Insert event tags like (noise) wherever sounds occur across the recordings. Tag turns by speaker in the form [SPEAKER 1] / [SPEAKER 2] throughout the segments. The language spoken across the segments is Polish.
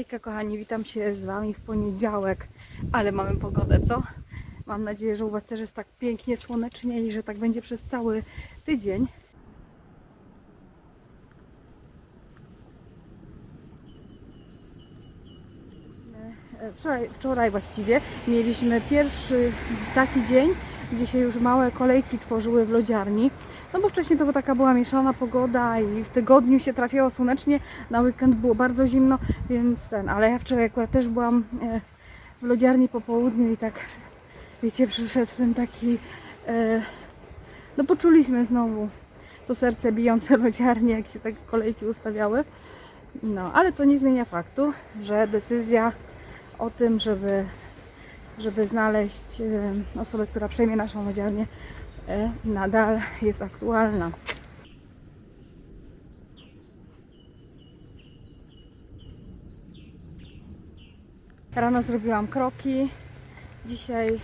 [SPEAKER 1] Hejka kochani, witam się z Wami w poniedziałek, ale mamy pogodę, co? Mam nadzieję, że u Was też jest tak pięknie, słonecznie i że tak będzie przez cały tydzień. E, Wczoraj, wczoraj właściwie mieliśmy pierwszy taki dzień, gdzie się już małe kolejki tworzyły w lodziarni. No bo wcześniej to taka była mieszana pogoda i w tygodniu się trafiało słonecznie, na weekend było bardzo zimno, więc ten, ale ja wczoraj akurat też byłam e, w lodziarni po południu i tak, wiecie, przyszedł ten taki, e, no poczuliśmy znowu to serce bijące lodziarni, jak się takie kolejki ustawiały. No, ale co nie zmienia faktu, że decyzja o tym, żeby, żeby znaleźć e, osobę, która przejmie naszą lodziarnię, e, nadal jest aktualna. Rano zrobiłam kroki. Dzisiaj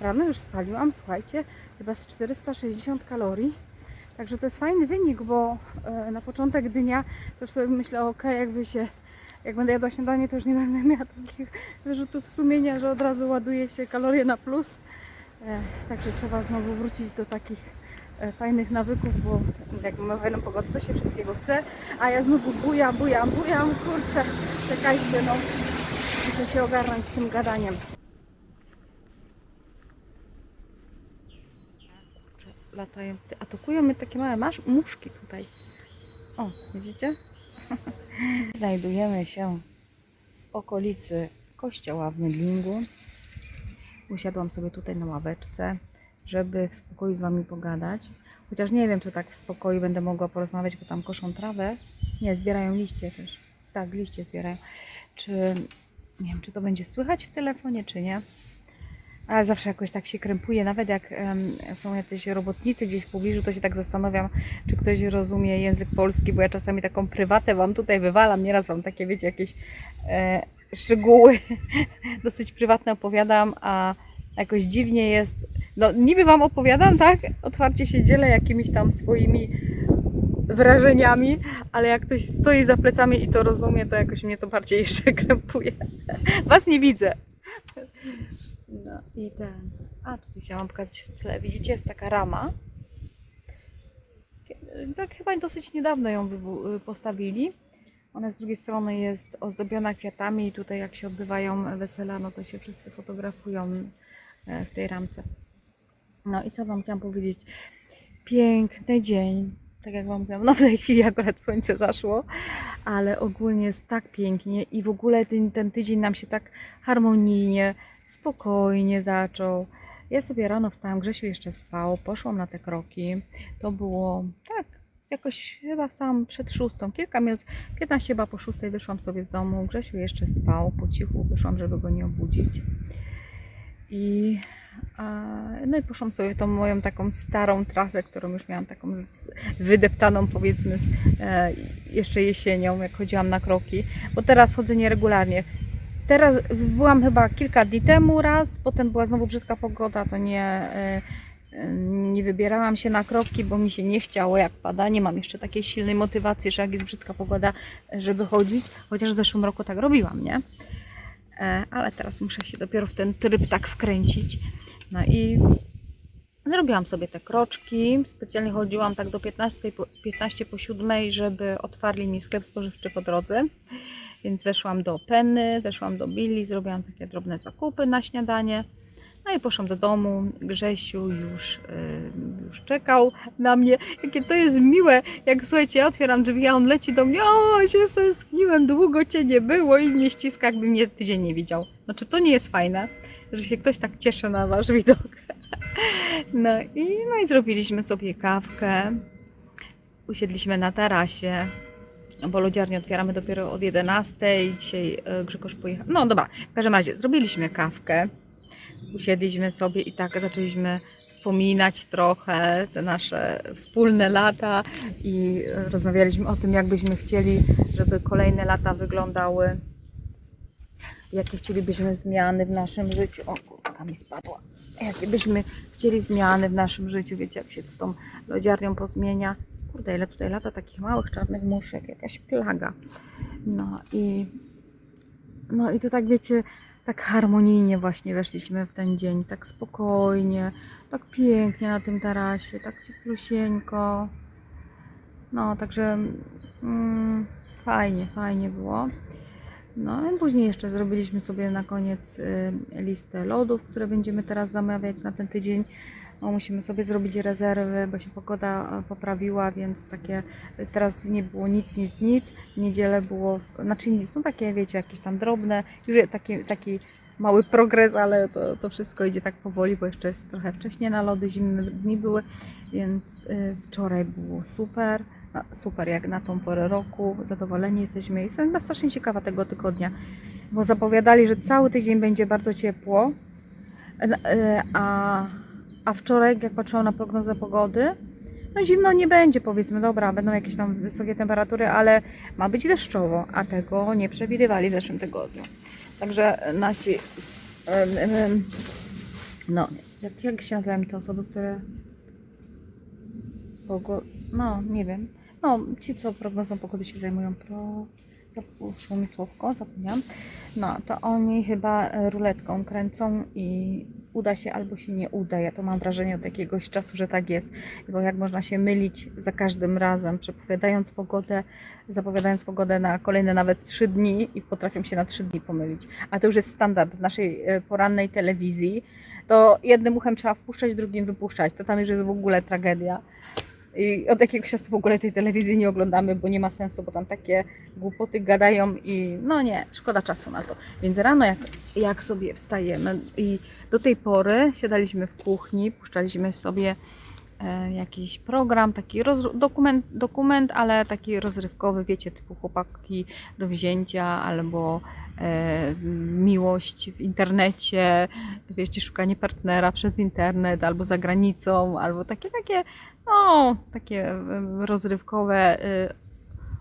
[SPEAKER 1] rano już spaliłam, słuchajcie, chyba z 460 kalorii. Także to jest fajny wynik, bo e, na początek dnia to już sobie myślę, ok, jakby się, jak będę jadła śniadanie, to już nie będę miała takich wyrzutów sumienia, że od razu ładuje się kalorie na plus. E, Także trzeba znowu wrócić do takich e, fajnych nawyków, bo jak mamy fajną pogodę, to się wszystkiego chce. A ja znowu bujam, bujam, bujam, kurczę, czekajcie, no muszę się ogarnąć z tym gadaniem. Latają, atakują mnie takie małe masz, muszki tutaj. O, widzicie? Znajdujemy się w okolicy kościoła w Mydlingu. Usiadłam sobie tutaj na ławeczce, żeby w spokoju z Wami pogadać. Chociaż nie wiem, czy tak w spokoju będę mogła porozmawiać, bo tam koszą trawę. Nie, zbierają liście też. Tak, liście zbierają. Czy, nie wiem, czy to będzie słychać w telefonie, czy nie. Ale zawsze jakoś tak się krępuje, nawet jak są jacyś robotnicy gdzieś w pobliżu, to się tak zastanawiam, czy ktoś rozumie język polski, bo ja czasami taką prywatę Wam tutaj wywalam, nieraz Wam takie, wiecie, jakieś e, szczegóły (laughs) dosyć prywatne opowiadam, a jakoś dziwnie jest. No, niby Wam opowiadam, tak? Otwarcie się dzielę jakimiś tam swoimi wrażeniami, ale jak ktoś stoi za plecami i to rozumie, to jakoś mnie to bardziej (laughs) jeszcze krępuje. Was nie widzę. No i ten. A, tutaj chciałam pokazać w tle. Widzicie, jest taka rama. Tak chyba dosyć niedawno ją postawili. Ona z drugiej strony jest ozdobiona kwiatami i tutaj jak się odbywają wesela, no to się wszyscy fotografują e, w tej ramce. No i co Wam chciałam powiedzieć? Piękny dzień. Tak jak Wam mówiłam, no w tej chwili akurat słońce zaszło, ale ogólnie jest tak pięknie i w ogóle ten, ten tydzień nam się tak harmonijnie, spokojnie zaczął. Ja sobie rano wstałam, Grzesiu jeszcze spał, poszłam na te kroki. To było tak, jakoś chyba wstałam przed szóstą, kilka minut, 15 chyba po szóstej wyszłam sobie z domu. Grzesiu jeszcze spał, po cichu wyszłam, żeby go nie obudzić. I, no i poszłam sobie tą moją taką starą trasę, którą już miałam taką wydeptaną powiedzmy e, jeszcze jesienią, jak chodziłam na kroki, bo teraz chodzę nieregularnie. Teraz byłam chyba kilka dni temu raz, potem była znowu brzydka pogoda, to nie, e, e, nie wybierałam się na kroki, bo mi się nie chciało jak pada. Nie mam jeszcze takiej silnej motywacji, że jak jest brzydka pogoda, żeby chodzić, chociaż w zeszłym roku tak robiłam, nie? E, Ale teraz muszę się dopiero w ten tryb tak wkręcić. No i zrobiłam sobie te kroczki. Specjalnie chodziłam tak do 15 po, 15 po 7, żeby otwarli mi sklep spożywczy po drodze. Więc weszłam do Penny, weszłam do Billy, zrobiłam takie drobne zakupy na śniadanie. No i poszłam do domu. Grzesiu już, yy, już czekał na mnie. Jakie to jest miłe, jak słuchajcie, ja otwieram drzwi, a on leci do mnie. O, się stęskniłem, długo cię nie było i mnie ściska, jakby mnie tydzień nie widział. Znaczy, to nie jest fajne, że się ktoś tak cieszy na wasz widok. No i, no i zrobiliśmy sobie kawkę. Usiedliśmy na tarasie bo lodziarnię otwieramy dopiero od 11. Dzisiaj e, Grzegorz pojechał. No dobra, w każdym razie zrobiliśmy kawkę. Usiedliśmy sobie i tak zaczęliśmy wspominać trochę te nasze wspólne lata i rozmawialiśmy o tym, jak byśmy chcieli, żeby kolejne lata wyglądały. Jakie chcielibyśmy zmiany w naszym życiu. O, kurka mi spadła. Jakie byśmy chcieli zmiany w naszym życiu. Wiecie, jak się z tą lodziarnią pozmienia. Kurde, ile tutaj lata takich małych czarnych muszek, jakaś plaga. No i no i to tak wiecie, tak harmonijnie właśnie weszliśmy w ten dzień, tak spokojnie, tak pięknie na tym tarasie, tak cieplusieńko. No, także mm, fajnie, fajnie było. No i później jeszcze zrobiliśmy sobie na koniec y, listę lodów, które będziemy teraz zamawiać na ten tydzień. No, musimy sobie zrobić rezerwy, bo się pogoda e, poprawiła, więc takie y, teraz nie było nic, nic, nic. W niedzielę było, znaczy nic, no takie wiecie, jakieś tam drobne, już taki, taki mały progres, ale to, to wszystko idzie tak powoli, bo jeszcze jest trochę wcześniej na lody, zimne dni były, więc y, wczoraj było super. No, super, jak na tą porę roku, zadowoleni jesteśmy. Jestem strasznie ciekawa tego tygodnia, bo zapowiadali, że cały tydzień będzie bardzo ciepło, e, e, a, a wczoraj, jak patrzyłam na prognozę pogody, no zimno nie będzie, powiedzmy, dobra, będą jakieś tam wysokie temperatury, ale ma być deszczowo, a tego nie przewidywali w zeszłym tygodniu. Także nasi, no, jak, jak się nazywają te osoby, które pogo... no, nie wiem, no, ci, co prognozą pogody się zajmują, pro... Mi słówko, zapomniałam. No, to oni chyba e, ruletką kręcą i uda się albo się nie uda. Ja to mam wrażenie od jakiegoś czasu, że tak jest. Bo jak można się mylić za każdym razem, przepowiadając pogodę, zapowiadając pogodę na kolejne nawet trzy dni i potrafią się na trzy dni pomylić. A to już jest standard w naszej e, porannej telewizji. To jednym uchem trzeba wpuszczać, drugim wypuszczać. To tam już jest w ogóle tragedia. I od jakiegoś czasu w ogóle tej telewizji nie oglądamy, bo nie ma sensu, bo tam takie głupoty gadają i no nie, szkoda czasu na to. Więc rano jak, jak sobie wstajemy i do tej pory siadaliśmy w kuchni, puszczaliśmy sobie e, jakiś program, taki roz, dokument, dokument, ale taki rozrywkowy, wiecie, typu chłopaki do wzięcia albo miłość w internecie, wiecie, szukanie partnera przez internet albo za granicą, albo takie, takie, no, takie em, rozrywkowe y,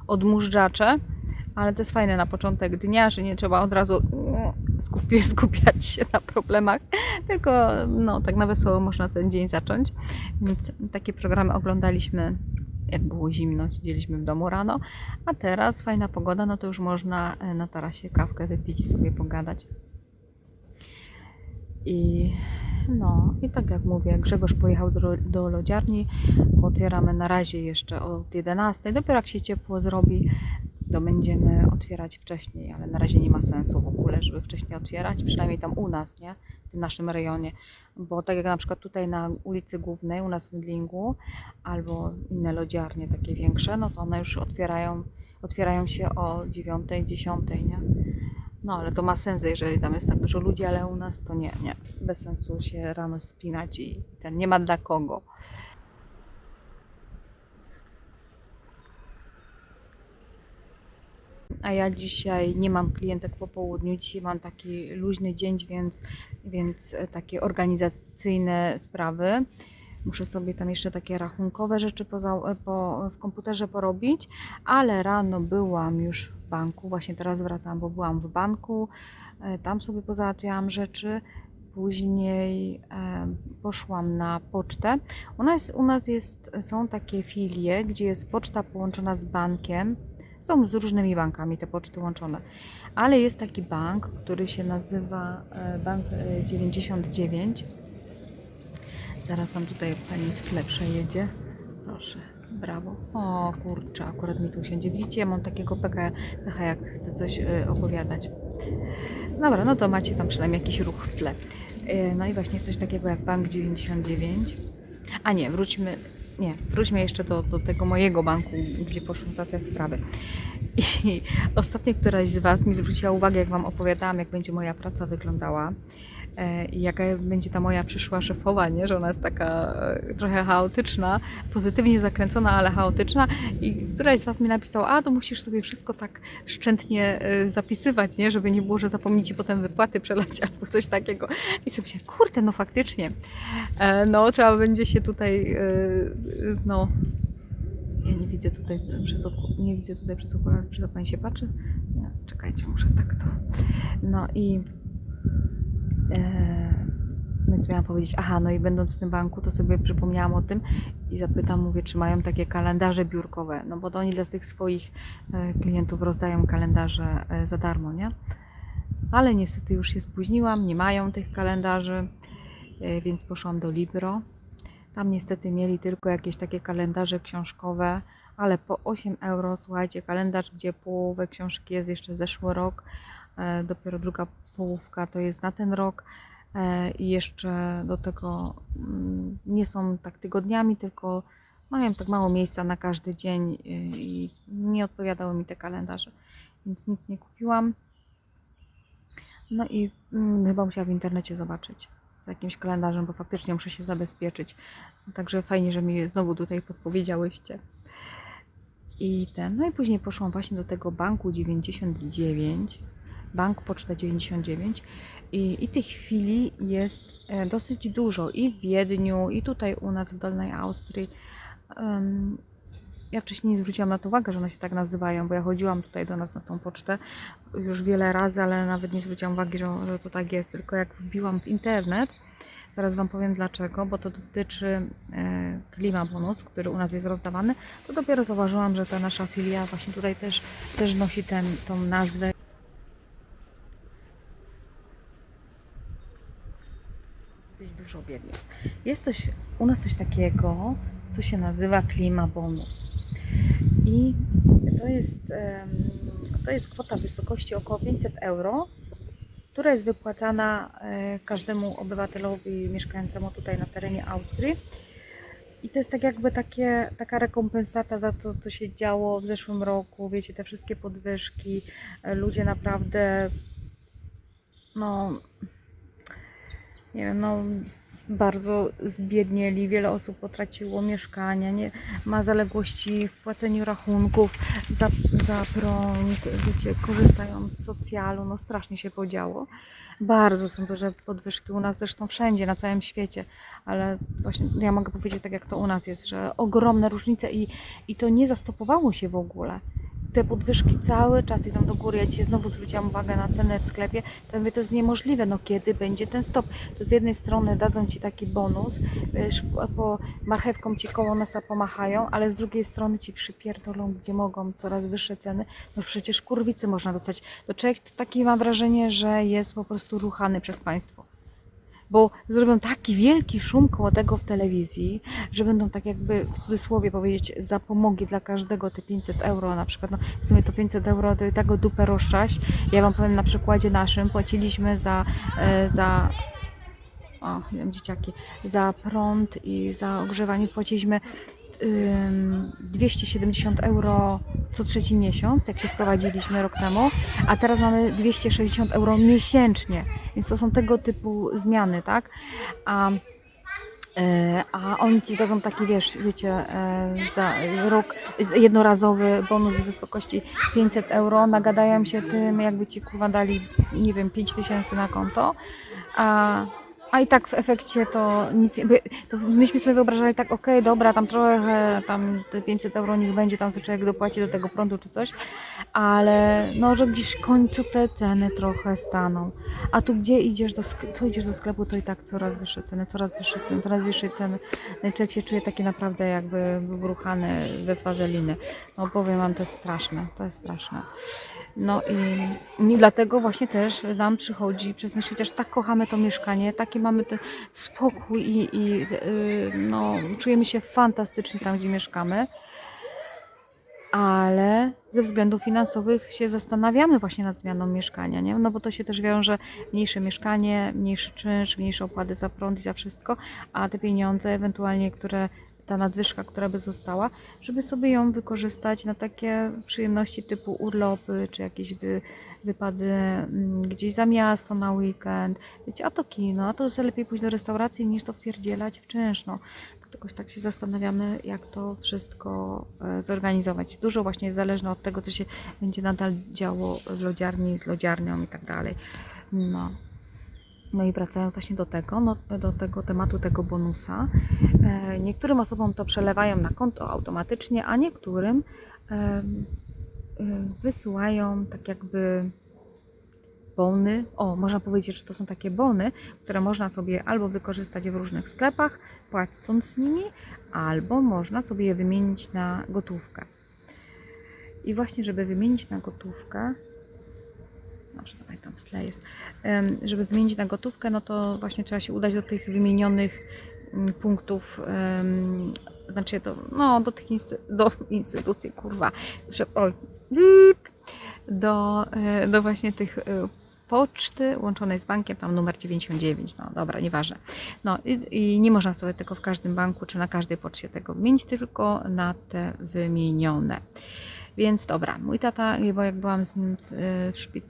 [SPEAKER 1] odmóżdżacze, ale to jest fajne na początek dnia, że nie trzeba od razu mm, skupi- (laughs) skupiać się na problemach, tylko no, tak na wesoło można ten dzień zacząć. Więc takie programy oglądaliśmy, jak było zimno, siedzieliśmy w domu rano, a teraz fajna pogoda, no to już można e, na tarasie kawkę wypić i sobie pogadać. I no, i tak jak mówię, Grzegorz pojechał do, do lodziarni, bo otwieramy na razie jeszcze od 11. Dopiero jak się ciepło zrobi, to będziemy otwierać wcześniej, ale na razie nie ma sensu w ogóle, żeby wcześniej otwierać, przynajmniej tam u nas, nie? W tym naszym rejonie. Bo tak jak na przykład tutaj na ulicy Głównej, u nas w Mydlinku, albo inne lodziarnie takie większe, no to one już otwierają, otwierają się o 9, 10, nie? No ale to ma sens, jeżeli tam jest tak dużo ludzi, ale u nas to nie, nie. Bez sensu się rano spinać i ten nie ma dla kogo. A ja dzisiaj nie mam klientek po południu. Dzisiaj mam taki luźny dzień, więc, więc e, takie organizacyjne sprawy. Muszę sobie tam jeszcze takie rachunkowe rzeczy poza, po, w komputerze porobić, ale rano byłam już w banku. Właśnie teraz wracam, bo byłam w banku. E, Tam sobie pozałatwiałam rzeczy. Później e, poszłam na pocztę. U nas, u nas jest, są takie filie, gdzie jest poczta połączona z bankiem. Są z różnymi bankami te poczty łączone, ale jest taki bank, który się nazywa e, Bank e, 99. Zaraz nam tutaj pani w tle przejedzie. Proszę, brawo. O kurczę, akurat mi tu usiądzie. Widzicie, ja mam takiego pecha, pecha jak chcę coś e, opowiadać. Dobra, no to macie tam przynajmniej jakiś ruch w tle. E, No i właśnie coś takiego jak Bank 99. A nie, wróćmy, nie, wróćmy jeszcze do, do tego mojego banku, gdzie poszłam załatwiać sprawy. I ostatnio któraś z Was mi zwróciła uwagę, jak Wam opowiadałam, jak będzie moja praca wyglądała jaka będzie ta moja przyszła szefowa, nie? że ona jest taka e, trochę chaotyczna, pozytywnie zakręcona, ale chaotyczna i któraś z Was mi napisała, a to musisz sobie wszystko tak szczętnie e, zapisywać, nie? żeby nie było, że zapomnicie potem wypłaty przelać (laughs) albo coś takiego. I sobie myślałam, kurde, no faktycznie, E, no trzeba będzie się tutaj, e, no ja nie widzę tutaj przez nie widzę tutaj przez okulary, czy to pani się patrzy? Nie, czekajcie, muszę tak to. No i e, więc miałam powiedzieć, aha, no i będąc w tym banku, to sobie przypomniałam o tym i zapytam, mówię, czy mają takie kalendarze biurkowe, no bo to oni dla tych swoich e, klientów rozdają kalendarze e, za darmo, nie? ale niestety już się spóźniłam, nie mają tych kalendarzy, e, więc poszłam do Libro. Tam niestety mieli tylko jakieś takie kalendarze książkowe, ale po 8 euro, słuchajcie, kalendarz, gdzie połowę książki jest jeszcze zeszły rok, dopiero druga połówka to jest na ten rok e, i jeszcze do tego mm, nie są tak tygodniami, tylko mają tak mało miejsca na każdy dzień y, i nie odpowiadały mi te kalendarze, więc nic nie kupiłam. No i mm, chyba musiałam w internecie zobaczyć z jakimś kalendarzem, bo faktycznie muszę się zabezpieczyć. Także fajnie, że mi znowu tutaj podpowiedziałyście. I ten, no i później poszłam właśnie do tego banku 99, bank Poczta 99 i, i tych chwili jest e, dosyć dużo i w Wiedniu, i tutaj u nas w Dolnej Austrii. Em, ja wcześniej nie zwróciłam na to uwagę, że one się tak nazywają, bo ja chodziłam tutaj do nas na tą pocztę już wiele razy, ale nawet nie zwróciłam uwagi, że, że to tak jest. Tylko jak wbiłam w internet, zaraz Wam powiem dlaczego, bo to dotyczy e, Klima Bonus, który u nas jest rozdawany, to dopiero zauważyłam, że ta nasza filia właśnie tutaj też, też nosi ten, tą nazwę. Dosyć dużo biegnie. Jest coś, u nas coś takiego, co się nazywa Klima Bonus. I to jest, to jest kwota w wysokości około 500 euro, która jest wypłacana e, każdemu obywatelowi mieszkającemu tutaj na terenie Austrii. I to jest tak jakby takie, taka rekompensata za to, co się działo w zeszłym roku. Wiecie, te wszystkie podwyżki. E, Ludzie naprawdę, no, nie wiem, no, bardzo zbiednieli. Wiele osób potraciło mieszkania, nie, ma zaległości w płaceniu rachunków za, za prąd, wiecie, korzystają z socjalu, no strasznie się podziało. Bardzo są duże podwyżki u nas, zresztą wszędzie, na całym świecie, ale właśnie ja mogę powiedzieć tak, jak to u nas jest, że ogromne różnice i, i to nie zastopowało się w ogóle. Te podwyżki cały czas idą do góry. Ja dzisiaj znowu zwróciłam uwagę na cenę w sklepie. To mówię, to jest niemożliwe. No kiedy będzie ten stop? To z jednej strony dadzą Ci taki bonus, wiesz, po- marchewką Ci koło nosa pomachają, ale z drugiej strony Ci przypierdolą, gdzie mogą, coraz wyższe ceny. No przecież kurwicy można dostać. To człowiek taki ma wrażenie, że jest po prostu ruchany przez państwo. Bo zrobią taki wielki szum koło tego w telewizji, że będą tak jakby w cudzysłowie powiedzieć zapomogi dla każdego te 500 euro na przykład. No, w sumie to 500 euro to i tak dupę rozczaść. Ja Wam powiem na przykładzie naszym, płaciliśmy za, e, za o, dzieciaki, za prąd i za ogrzewanie płaciliśmy 270 euro co trzeci miesiąc, jak się wprowadziliśmy rok temu, a teraz mamy 260 euro miesięcznie, więc to są tego typu zmiany, tak? A, e, a oni ci dadzą taki, wiesz, wiecie, e, za rok jednorazowy bonus w wysokości 500 euro, nagadają się tym, jakby ci kurwa dali, nie wiem, 5000 na konto, a, a i tak w efekcie to nic, nie- to myśmy sobie wyobrażali tak, okej, dobra, tam trochę, tam te 500 euro niech będzie, tam sobie człowiek dopłaci do tego prądu czy coś, ale no, że gdzieś w końcu te ceny trochę staną. A tu gdzie idziesz do, sk- co idziesz do sklepu, to i tak coraz wyższe ceny, coraz wyższe ceny, coraz wyższe ceny. No człowiek się czuje taki naprawdę jakby był ruchany bez wazeliny. No powiem wam, to jest straszne, to jest straszne. No i, i dlatego właśnie też nam przychodzi przez myśl, chociaż tak kochamy to mieszkanie, taki mamy ten spokój i, i yy, no, czujemy się fantastycznie tam, gdzie mieszkamy ale ze względów finansowych się zastanawiamy właśnie nad zmianą mieszkania, nie? No bo to się też wiąże mniejsze mieszkanie, mniejszy czynsz, mniejsze opłaty za prąd i za wszystko, a te pieniądze ewentualnie, które ta nadwyżka, która by została, żeby sobie ją wykorzystać na takie przyjemności typu urlopy, czy jakieś wy, wypady mm, gdzieś za miasto na weekend, wiecie, a to kino, a to sobie lepiej pójść do restauracji niż to wpierdzielać w czynsz, no. Jakoś tak się zastanawiamy, jak to wszystko e, zorganizować. Dużo właśnie jest zależne od tego, co się będzie nadal działo w lodziarni, z lodziarnią i tak dalej. No. No i wracając właśnie do tego, no, do tego tematu tego bonusa. E, niektórym osobom to przelewają na konto automatycznie, a niektórym e, wysyłają tak jakby bony. O, można powiedzieć, że to są takie bony, które można sobie albo wykorzystać w różnych sklepach, płacąc nimi, albo można sobie je wymienić na gotówkę. I właśnie, żeby wymienić na gotówkę, może tutaj tam w tle jest, żeby wymienić na gotówkę, no to właśnie trzeba się udać do tych wymienionych mm, punktów, znaczy to, no do tych do instytucji, kurwa, do, e, do właśnie tych e, poczty łączonej z bankiem, tam numer 99, no dobra, nieważne. No i, i nie można sobie tego w każdym banku czy na każdej poczcie tego wymienić, tylko na te wymienione. Więc dobra, mój tata, bo jak byłam z nim w,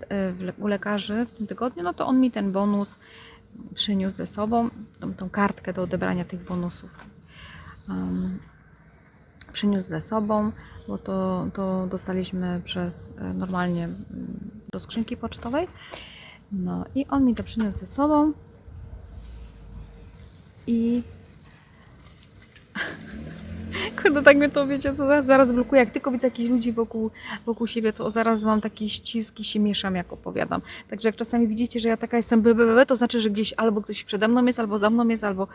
[SPEAKER 1] e, w le- u lekarzy w tym tygodniu, no to on mi ten bonus przyniósł ze sobą, tą, tą kartkę do odebrania tych bonusów. Um, przyniósł ze sobą, bo to, to dostaliśmy przez e, normalnie do skrzynki pocztowej. No i on mi to przyniósł ze sobą. I (laughs) Kurde, tak mnie to wiecie, co zaraz- blokuje. Jak tylko widzę jakichś ludzi wokół, wokół siebie, to zaraz mam taki ścisk i się mieszam, jak opowiadam. Także jak czasami widzicie, że ja taka jestem BBB, to znaczy, że gdzieś albo ktoś przede mną jest, albo za mną jest, albo.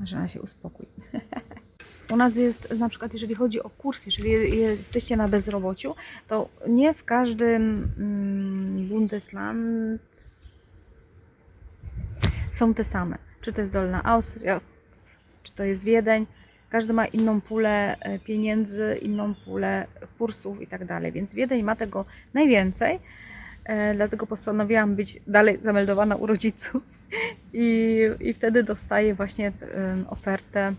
[SPEAKER 1] Marzena się uspokój. (laughs) U nas jest na przykład, jeżeli chodzi o kurs, jeżeli je- jesteście na bezrobociu, to nie w każdym mm, Bundesland są te same. Czy to jest Dolna Austria, czy to jest Wiedeń. Każdy ma inną pulę e, pieniędzy, inną pulę kursów i tak dalej. Więc Wiedeń ma tego najwięcej. E, Dlatego postanowiłam być dalej zameldowana u rodziców (laughs) i, i wtedy dostaję właśnie em, ofertę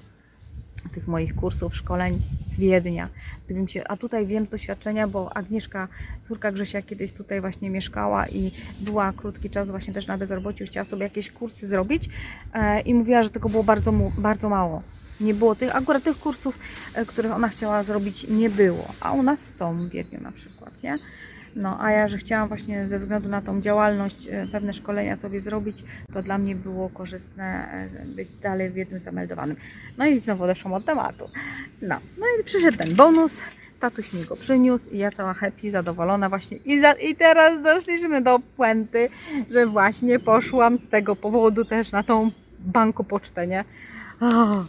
[SPEAKER 1] tych moich kursów, szkoleń z Wiednia. Gdybym się, a tutaj wiem z doświadczenia, bo Agnieszka, córka Grzesia, kiedyś tutaj właśnie mieszkała i była krótki czas właśnie też na bezrobociu, chciała sobie jakieś kursy zrobić e, i mówiła, że tego było bardzo, bardzo mało. Nie było tych, akurat tych kursów, e, których ona chciała zrobić, nie było, a u nas są w Wiedniu na przykład, nie? No, a ja, że chciałam właśnie ze względu na tą działalność e, pewne szkolenia sobie zrobić, to dla mnie było korzystne e, być dalej w Wiedniu zameldowanym. No i znowu odeszłam od tematu. No, no i przyszedł ten bonus, tatuś mi go przyniósł i ja cała happy, zadowolona właśnie. I, za, I teraz doszliśmy do puenty, że właśnie poszłam z tego powodu też na tą banku pocztę, nie? O,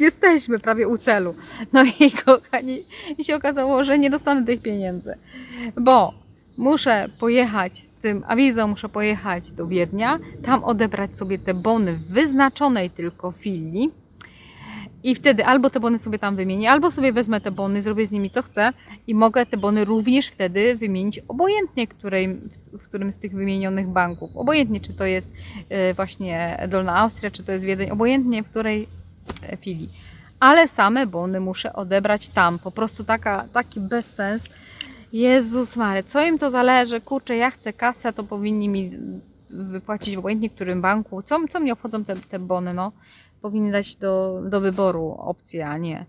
[SPEAKER 1] jesteśmy prawie u celu. No i (laughs) kochani, i się okazało, że nie dostanę tych pieniędzy, bo muszę pojechać z tym awizą, muszę pojechać do Wiednia, tam odebrać sobie te bony w wyznaczonej tylko filii. I wtedy albo te bony sobie tam wymienię, albo sobie wezmę te bony, zrobię z nimi co chcę i mogę te bony również wtedy wymienić obojętnie, której, w, którym z tych wymienionych banków. Obojętnie, czy to jest e, właśnie Dolna Austria, czy to jest Wiedeń, obojętnie w której e, filii. Ale same bony muszę odebrać tam. Po prostu taka, taki bezsens. Jezus Mary, co im to zależy? Kurczę, ja chcę kasę, to powinni mi wypłacić w obojętnie którym banku. Co, co mnie obchodzą te, te bony, no? Powinni dać do, do wyboru opcję, a nie.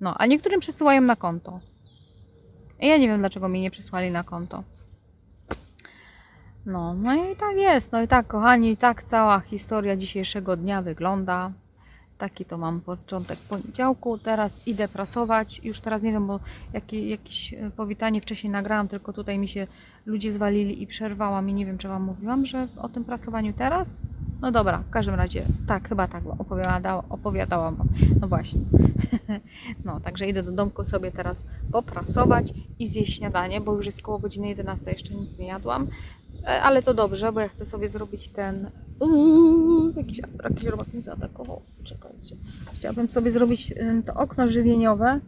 [SPEAKER 1] No, a niektórym przesyłają na konto. I Ja nie wiem, dlaczego mi nie przysłali na konto. No, no i tak jest. No i tak, kochani, tak cała historia dzisiejszego dnia wygląda. Taki to mam początek poniedziałku. Teraz idę prasować. Już teraz nie wiem, bo jakie, jakieś e, powitanie wcześniej nagrałam, tylko tutaj mi się ludzie zwalili i przerwałam i nie wiem, czy Wam mówiłam, że o tym prasowaniu teraz. No dobra, w każdym razie, tak, chyba tak opowiadała, opowiadałam Wam. No właśnie. (laughs) No, także idę do domku sobie teraz poprasować i zjeść śniadanie, bo już jest koło godziny 11, jeszcze nic nie jadłam. E, Ale to dobrze, bo ja chcę sobie zrobić ten. Uuu, jakiś, jakiś robak zaatakował. Czekajcie. Chciałabym sobie zrobić em, to okno żywieniowe,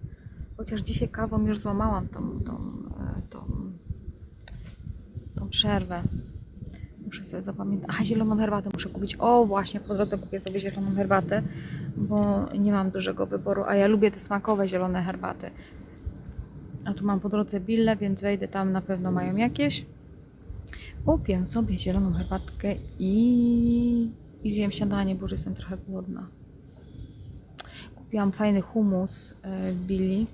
[SPEAKER 1] chociaż dzisiaj kawą już złamałam tą, tą, e, tą, tą przerwę. Muszę sobie zapamiętać. A, zieloną herbatę muszę kupić. O, właśnie, po drodze kupię sobie zieloną herbatę, bo nie mam dużego wyboru, a ja lubię te smakowe zielone herbaty. A tu mam po drodze bille, więc wejdę tam, na pewno mają jakieś. Kupię sobie zieloną herbatkę i, i zjem śniadanie, bo już jestem trochę głodna. Kupiłam fajny humus e, w Billy,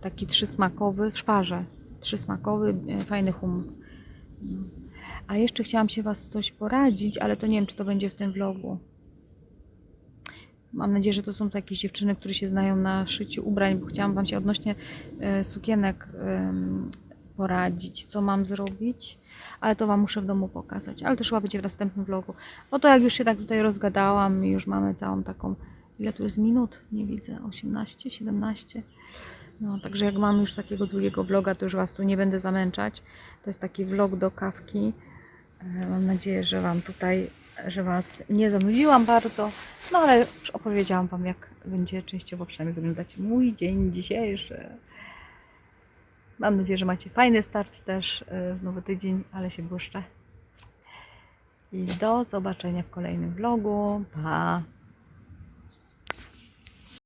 [SPEAKER 1] taki trzysmakowy, w szparze. Trzysmakowy, e, fajny humus. A jeszcze chciałam się Was coś poradzić, ale to nie wiem, czy to będzie w tym vlogu. Mam nadzieję, że to są to jakieś dziewczyny, które się znają na szyciu ubrań, bo chciałam Wam się odnośnie e, sukienek poradzić, co mam zrobić, ale to Wam muszę w domu pokazać, ale to chyba będzie w następnym vlogu. No to jak już się tak tutaj rozgadałam już mamy całą taką, ile tu jest minut? Nie widzę, 18, 17. No, także jak mam już takiego długiego vloga, to już Was tu nie będę zamęczać. To jest taki vlog do kawki. E, Mam nadzieję, że Wam tutaj, że Was nie zanudziłam bardzo. No ale już opowiedziałam Wam, jak będzie częściowo przynajmniej wyglądać mój dzień dzisiejszy. Mam nadzieję, że macie fajny start też e, w nowy tydzień, ale się błyszczę. I do zobaczenia w kolejnym vlogu. Pa!